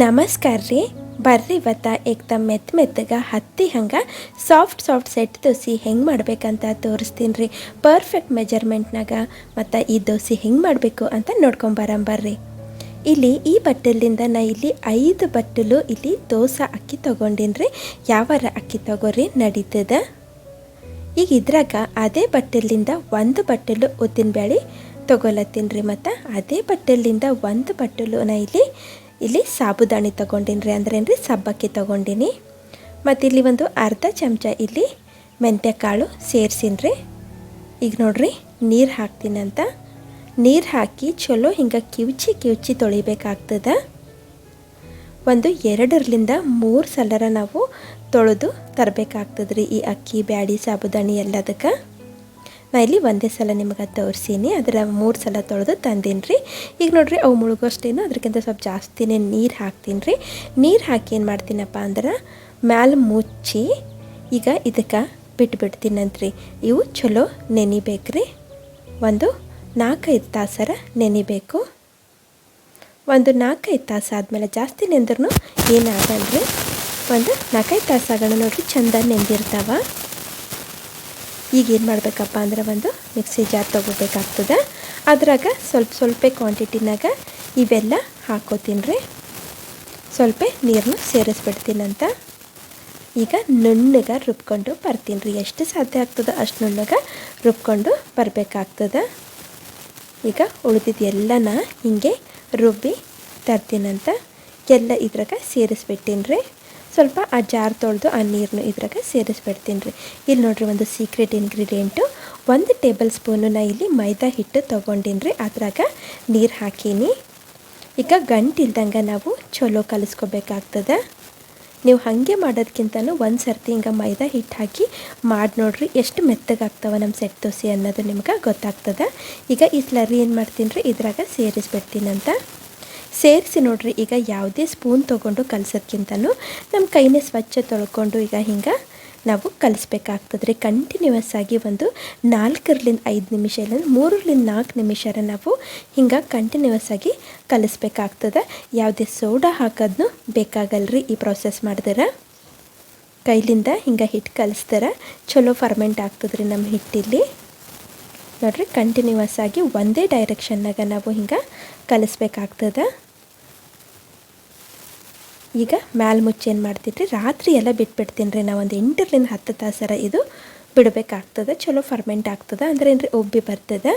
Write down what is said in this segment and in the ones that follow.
ನಮಸ್ಕಾರ ರೀ. ಬರ್ರಿ ಇವತ್ತ ಏಕ್ದಮ್ ಮೆತ್ತ ಮೆತ್ತಗ ಹತ್ತಿ ಹಂಗೆ ಸಾಫ್ಟ್ ಸಾಫ್ಟ್ ಸೆಟ್ ದೋಸೆ ಹೆಂಗೆ ಮಾಡ್ಬೇಕಂತ ತೋರಿಸ್ತೀನಿ ರೀ. ಪರ್ಫೆಕ್ಟ್ ಮೆಜರ್ಮೆಂಟ್ನಾಗ ಮತ್ತು ಈ ದೋಸೆ ಹೆಂಗೆ ಮಾಡಬೇಕು ಅಂತ ನೋಡ್ಕೊಂಬರಂಬರ್ರಿ ಇಲ್ಲಿ ಈ ಬಟ್ಟಲಿಂದ ನಾ ಇಲ್ಲಿ ಐದು ಬಟ್ಟಲು ಇಲ್ಲಿ ದೋಸೆ ಅಕ್ಕಿ ತೊಗೊಂಡಿನಿ ರೀ. ಯಾವಾರ ಅಕ್ಕಿ ತೊಗೋರಿ ನಡೀತದ? ಈಗ ಇದ್ರಾಗ ಅದೇ ಬಟ್ಟಲಿಂದ ಒಂದು ಬಟ್ಟಲು ಉದ್ದಿನ ಬೇಳೆ ತೊಗೊಲತ್ತೀನಿ ರೀ ಮತ್ತು ಅದೇ ಬಟ್ಟಲಿಂದ ಒಂದು ಬಟ್ಟಲು ನಾ ಇಲ್ಲಿ ಇಲ್ಲಿ ಸಾಬುದಾಣಿ ತೊಗೊಂಡಿನಿ ರೀ ಅಂದ್ರೆ ಏನ್ರಿ ಸಬ್ಬಕ್ಕಿ ತೊಗೊಂಡಿನಿ. ಮತ್ತು ಇಲ್ಲಿ ಒಂದು ಅರ್ಧ ಚಮಚ ಇಲ್ಲಿ ಮೆಂತ್ಯ ಕಾಳು ಸೇರ್ಸಿನ್ರಿ. ಈಗ ನೋಡ್ರಿ, ನೀರು ಹಾಕ್ತೀನಂತ ನೀರು ಹಾಕಿ ಚಲೋ ಹಿಂಗೆ ಕಿವುಚಿ ಕಿವುಚಿ ತೊಳಿಬೇಕಾಗ್ತದೆ. ಒಂದು ಎರಡರಿಂದ ಮೂರು ಸಲರ ನಾವು ತೊಳೆದು ತರಬೇಕಾಗ್ತದ್ರಿ ಈ ಅಕ್ಕಿ ಬ್ಯಾಡಿ ಸಾಬುದಾಣಿ ಎಲ್ಲದಕ್ಕೆ. ನಾ ಇಲ್ಲಿ ಒಂದೇ ಸಲ ನಿಮಗೆ ತೋರಿಸೀನಿ. ಅದರ ಮೂರು ಸಲ ತೊಳೆದು ತಂದೀನಿ ರೀ ಈಗ ನೋಡಿರಿ ಅವು ಮುಳುಗೋಷ್ಟೇನು ಅದಕ್ಕಿಂತ ಸ್ವಲ್ಪ ಜಾಸ್ತಿನೇ ನೀರು ಹಾಕ್ತೀನಿ ರೀ ನೀರು ಹಾಕಿ ಏನು ಮಾಡ್ತೀನಪ್ಪ ಅಂದ್ರೆ ಮ್ಯಾಲೆ ಮುಚ್ಚಿ ಈಗ ಇದಕ್ಕೆ ಬಿಟ್ಬಿಡ್ತೀನಂತ್ರಿ. ಇವು ಚಲೋ ನೆನಿಬೇಕ್ರಿ ಒಂದು ನಾಲ್ಕೈದು ತಾಸರ ನೆನಿಬೇಕು ಒಂದು ನಾಲ್ಕೈದು ತಾಸು ಆದಮೇಲೆ ಜಾಸ್ತಿ ನೆಂದ್ರೂ ರೀ ಒಂದು ನಾಲ್ಕೈದು ತಾಸು ಆಗೋಣ ನೋಡಿರಿ, ಚಂದ ನೆಂದಿರ್ತಾವ. ಈಗ ಏನು ಮಾಡಬೇಕಪ್ಪ ಅಂದ್ರೆ ಒಂದು ಮಿಕ್ಸಿ ಜಾರ್ ತೊಗೋಬೇಕಾಗ್ತದೆ. ಅದ್ರಾಗ ಸ್ವಲ್ಪ ಸ್ವಲ್ಪ ಕ್ವಾಂಟಿಟಿನಾಗ ಇವೆಲ್ಲ ಹಾಕೋತೀನಿ ಸ್ವಲ್ಪ ನೀರನ್ನು ಸೇರಿಸ್ಬಿಡ್ತೀನಂತ ಈಗ ನುಣ್ಣಗೆ ರುಬ್ಕೊಂಡು ಬರ್ತೀನಿ ರೀ. ಎಷ್ಟು ಸಾಧ್ಯ ಆಗ್ತದೆ ಅಷ್ಟು ನುಣ್ಣಗೆ ರುಬ್ಕೊಂಡು ಬರಬೇಕಾಗ್ತದೆ. ಈಗ ಉಳಿದಿದ್ದೆಲ್ಲನ ಹಿಂಗೆ ರುಬ್ಬಿ ತರ್ತೀನಂತ ಎಲ್ಲ ಇದ್ರಾಗ ಸೇರಿಸ್ಬಿಟ್ಟಿನಿ ರೀ. ಸ್ವಲ್ಪ ಆ ಜಾರ್ ತೊಳೆದು ಆ ನೀರನ್ನು ಇದ್ರಾಗ ಸೇರಿಸ್ಬಿಡ್ತೀನಿ ರೀ. ಇಲ್ಲಿ ನೋಡ್ರಿ ಒಂದು ಸೀಕ್ರೆಟ್ ಇಂಗ್ರೀಡಿಯೆಂಟು ಒಂದು ಟೇಬಲ್ ಸ್ಪೂನು ನಾ ಇಲ್ಲಿ ಮೈದಾ ಹಿಟ್ಟು ತೊಗೊಂಡಿನಿ ರೀ. ಅದ್ರಾಗ ನೀರು ಹಾಕೀನಿ. ಈಗ ಗಂಟಿಲ್ದಂಗೆ ನಾವು ಚಲೋ ಕಲಿಸ್ಕೋಬೇಕಾಗ್ತದೆ. ನೀವು ಹಾಗೆ ಮಾಡೋದಕ್ಕಿಂತನೂ ಒಂದು ಸರ್ತಿ ಹಿಂಗೆ ಮೈದಾ ಹಿಟ್ಟು ಹಾಕಿ ಮಾಡಿ ನೋಡ್ರಿ ಎಷ್ಟು ಮೆತ್ತಗಾಗ್ತವೆ ನಮ್ಮ ಸೆಟ್ ದೋಸೆ ಅನ್ನೋದು ನಿಮ್ಗೆ ಗೊತ್ತಾಗ್ತದೆ. ಈಗ ಈ ಸ್ಲರಿ ಏನು ಮಾಡ್ತೀನಿ ರೀ? ಇದ್ರಾಗ ಸೇರಿಸ್ಬಿಡ್ತೀನಂತ ಸೇರಿಸಿ ನೋಡ್ರಿ, ಈಗ ಯಾವುದೇ ಸ್ಪೂನ್ ತೊಗೊಂಡು ಕಲ್ಸೋದ್ಕಿಂತನೂ ನಮ್ಮ ಕೈನೇ ಸ್ವಚ್ಛ ತೊಳ್ಕೊಂಡು ಈಗ ಹಿಂಗೆ ನಾವು ಕಲಿಸ್ಬೇಕಾಗ್ತದೆ ಕಂಟಿನ್ಯೂಸ್ ಆಗಿ ಒಂದು ನಾಲ್ಕರಿಂದ ಐದು ನಿಮಿಷ ಇಲ್ಲ, ಮೂರರಿಂದ ನಾಲ್ಕು ನಿಮಿಷರ ನಾವು ಹಿಂಗೆ ಕಂಟಿನ್ಯೂಸ್ ಆಗಿ ಕಲಿಸ್ಬೇಕಾಗ್ತದೆ. ಯಾವುದೇ ಸೋಡಾ ಹಾಕೋದನ್ನು ಬೇಕಾಗಲ್ರಿ ಈ ಪ್ರಾಸೆಸ್ ಮಾಡಿದ್ರೆ. ಕೈಲಿಂದ ಹಿಂಗೆ ಹಿಟ್ಟು ಕಲಿಸ್ತಾರೆ ಚಲೋ ಫರ್ಮೆಂಟ್ ಆಗ್ತದ್ರಿ ನಮ್ಮ ಹಿಟ್ಟಿಲ್ಲಿ. ನೋಡ್ರಿ ಕಂಟಿನ್ಯೂಸ್ ಆಗಿ ಒಂದೇ ಡೈರೆಕ್ಷನ್ನಾಗ ನಾವು ಹಿಂಗೆ ಕಲಿಸ್ಬೇಕಾಗ್ತದೆ. ಈಗ ಮ್ಯಾಲ್ ಮಾಡ್ತೀನಿ ರಾತ್ರಿ ಎಲ್ಲ ಬಿಟ್ಬಿಡ್ತೀನಿ ರೀ ನಾವು ಒಂದು ಎಂಟರಿಂದ ಹತ್ತು ತಾಸರ ಇದು ಬಿಡಬೇಕಾಗ್ತದೆ, ಚಲೋ ಫರ್ಮೆಂಟ್ ಆಗ್ತದೆ, ಅಂದ್ರೆ ಏನು ರೀ ಒಬ್ಬಿ ಬರ್ತದೆ.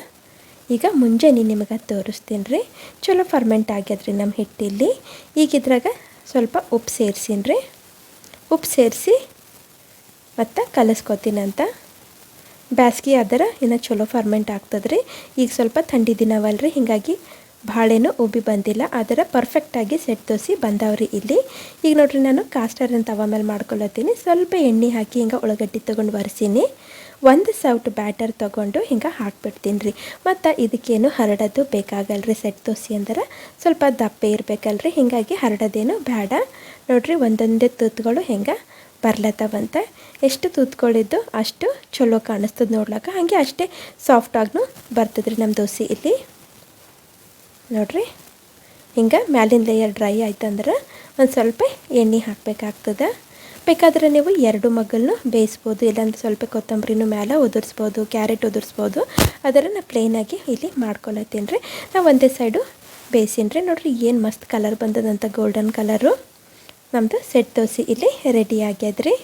ಈಗ ಮುಂಜಾನೆ ನಿಮಗೆ ತೋರಿಸ್ತೀನಿ ರೀ ಚಲೋ ಫರ್ಮೆಂಟ್ ಆಗ್ಯದ್ರಿ ನಮ್ಮ ಹಿಟ್ಟಿಲ್ಲಿ. ಈಗ ಇದ್ರಾಗ ಸ್ವಲ್ಪ ಉಪ್ಪು ಸೇರಿಸೀನಿ ರೀ ಉಪ್ಪು ಸೇರಿಸಿ ಮತ್ತು ಕಲಿಸ್ಕೊತೀನಂತ. ಬ್ಯಾಸ್ಗೆ ಆದರ ಇನ್ನು ಚಲೋ ಫರ್ಮೆಂಟ್ ಆಗ್ತದೆ ರೀ ಈಗ ಸ್ವಲ್ಪ ಥಂಡಿ ದಿನವಲ್ಲ ರೀ ಹೀಗಾಗಿ ಭಾಳೇನು ಉಬ್ಬಿ ಬಂದಿಲ್ಲ. ಆದರೆ ಪರ್ಫೆಕ್ಟಾಗಿ ಸೆಟ್ ದೋಸಿ ಬಂದವ್ರಿ ಇಲ್ಲಿ. ಈಗ ನೋಡ್ರಿ ನಾನು ಕಾಸ್ಟರನ್ನು ತವ ಮೇಲೆ ಮಾಡ್ಕೊಳತ್ತೀನಿ. ಸ್ವಲ್ಪ ಎಣ್ಣೆ ಹಾಕಿ ಹಿಂಗೆ ಉಳ್ಳಗಡ್ಡಿ ತೊಗೊಂಡು ಬರ್ಸೀನಿ ಒಂದು ಸೌಟ್ ಬ್ಯಾಟರ್ ತೊಗೊಂಡು ಹಿಂಗೆ ಹಾಕ್ಬಿಡ್ತೀನಿ ರೀ ಮತ್ತು ಇದಕ್ಕೇನು ಹರಡೋದು ಬೇಕಾಗಲ್ರಿ ಸೆಟ್ ದೋಸಿ ಅಂದ್ರೆ. ಸ್ವಲ್ಪ ದಪ್ಪ ಇರಬೇಕಲ್ರಿ, ಹೀಗಾಗಿ ಹರಡೋದೇನು ಬೇಡ ನೋಡ್ರಿ ಒಂದೊಂದೇ ತುತ್ತುಗಳು ಹೆಂಗೆ ಬರ್ಲತ್ತವಂತ. ಎಷ್ಟು ತೂತ್ಕೊಳ್ಳಿದ್ದು ಅಷ್ಟು ಚಲೋ ಕಾಣಿಸ್ತದೆ ನೋಡ್ಲಕ್ಕ ಹಾಗೆ ಅಷ್ಟೇ ಸಾಫ್ಟಾಗೂ ಬರ್ತದ್ರಿ ನಮ್ಮ ದೋಸೆ ಇಲ್ಲಿ. ನೋಡ್ರಿ, ಹಿಂಗೆ ಮ್ಯಾಲಿನ ಲೇಯರ್ ಡ್ರೈ ಆಯ್ತಂದ್ರೆ ಒಂದು ಸ್ವಲ್ಪ ಎಣ್ಣೆ ಹಾಕಬೇಕಾಗ್ತದೆ. ಬೇಕಾದ್ರೆ ನೀವು ಎರಡು ಮಗ್ಗಲನ್ನು ಬೇಯಿಸ್ಬೋದು, ಇಲ್ಲಾಂದ್ರೆ ಸ್ವಲ್ಪ ಕೊತ್ತಂಬರಿನೂ ಮೇಲೆ ಉದುರಿಸ್ಬೋದು, ಕ್ಯಾರೆಟ್ ಉದುರಿಸ್ಬೋದು. ಅದರ ನಾ ಪ್ಲೇನಾಗಿ ಇಲ್ಲಿ ಮಾಡ್ಕೊಳತ್ತೀನಿ ರೀ ನಾವು ಒಂದೇ ಸೈಡು ಬೇಯಿಸಿನ್ರಿ. ನೋಡ್ರಿ ಏನು ಮಸ್ತ್ ಕಲರ್ ಬಂದದಂತ ಗೋಲ್ಡನ್ ಕಲರು ನಮ್ಮದು ಸೆಟ್ ದೋಸೆ ಇಲ್ಲಿ ರೆಡಿ ಆಗ್ಯದ್ರಿ.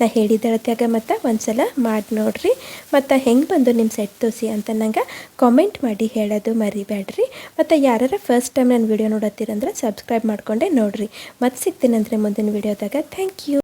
ನಾ ಹೇಳಿದಳತ್ಯಾಗ ಮತ್ತು ಒಂದು ಸಲ ಮಾಡಿ ನೋಡ್ರಿ. ಮತ್ತು ಹೆಂಗೆ ಬಂದು ನಿಮ್ಮ ಸೆಟ್ ದೋಸೆ ಅಂತ ನಂಗೆ ಕಾಮೆಂಟ್ ಮಾಡಿ ಹೇಳೋದು ಮರಿಬೇಡ್ರಿ ಮತ್ತು ಯಾರು ಫಸ್ಟ್ ಟೈಮ್ ನನ್ನ ವೀಡಿಯೋ ನೋಡತ್ತೀರಂದ್ರೆ ಸಬ್ಸ್ಕ್ರೈಬ್ ಮಾಡಿಕೊಂಡೆ ನೋಡಿರಿ. ಮತ್ತೆ ಸಿಗ್ತೀನಂದ್ರೆ ಮುಂದಿನ ವೀಡಿಯೋದಾಗ ಥ್ಯಾಂಕ್ ಯು